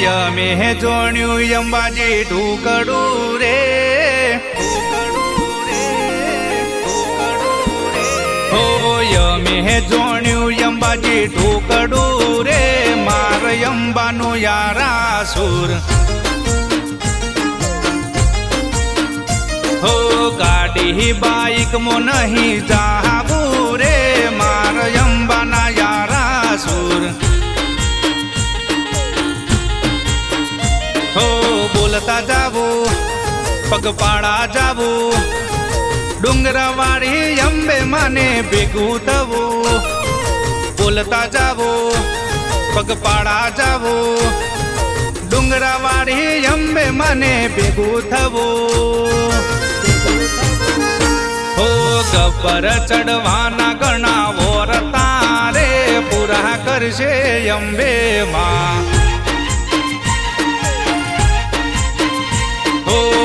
અમે જોણ્યું અંબાજી ઢુકડું રે હો અમે જોણ્યું અંબાજી ઢુકડું રે માર અંબાનું યારા સુર હો ગાડી બાઈક મો નહીં જાવું પગપાળા જાવું ડુંગરાવાળી અંબે માને ભેગું થવું બોલતા જાવું પગપાળા જાવું ડુંગરાવાળી અંબે માને ભેગું થવું હો ગબ્બર ચડવાના ઘણા વોરતા રે પૂરા કરશે અંબે માં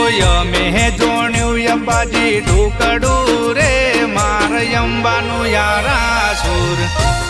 અમે જોણ્યું અંબાજી ઢોકડું રે માર અંબાનું યારા સુર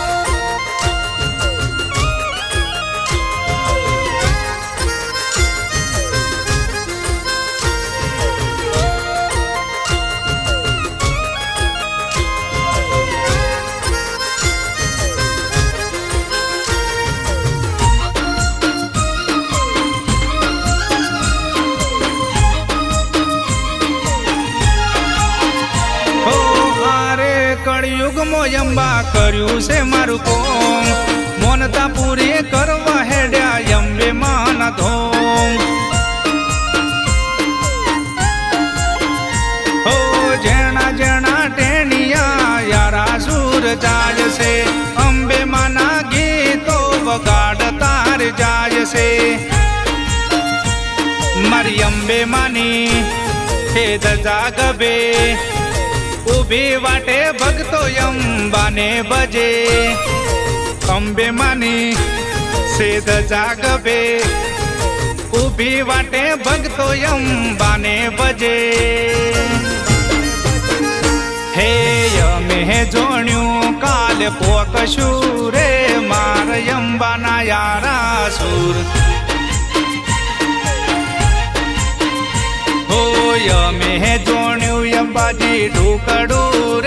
આરે યંબા કર્યું છે મારું કોમ. મોનતા પૂરી કરવા હેડ્યા યંબે માન ધોમ. હો, જેણા જેણા ટેણિયા યારા સુર જાય છે. અંબે માના ગીતો વગાડ તાર જાય છે. મારી અંબે માની, ખેદ જાગબે. ઉભી વાટે ભક્તો અંબાને બજે અંબે માની સેદ જાગબે ઉભી વાટે ભક્તો અંબાને બજે હે અમે જોણ્યું કાલ પોકશું રે માર અંબાના યારા સુર હોય અમે જોણ્યું અંબાજી ઢુકડું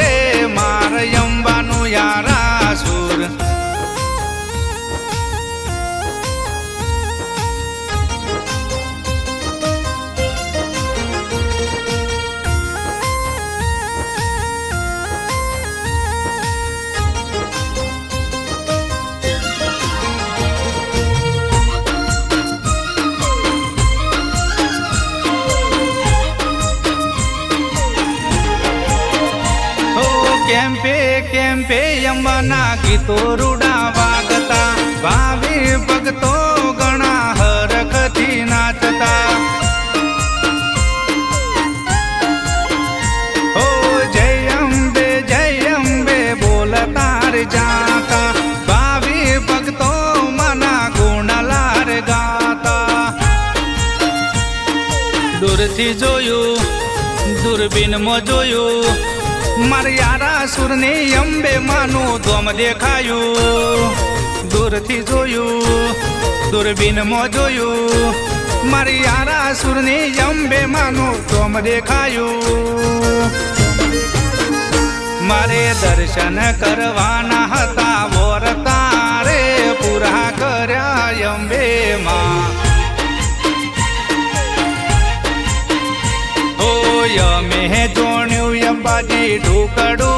કેમ્પે કેમ્પે યમના ગીતો રૂડા વાગતા ભાવી ભગતો ઘણા હરખથી નાચતા. હો જય અંબે જય અંબે બોલતાર જાતા. ભાવી ભગતો મના ગુણલાર ગાતા. દૂરથી જોયું, દૂરબીનમાં જોયું મારા સુરની અંબે માનું ધોમ દેખાયું. દૂરથી જોયું દૂરબીનમાં જોયું. મારી યારા સુરની અંબે માનું ધોમ દેખાયું. મારે દર્શન કરવાના હતા મોર તારે પૂરા કર્યા અંબે માં. અમે જોણ્યું ಎಂಬಗೆ ಡೂಕಡೂ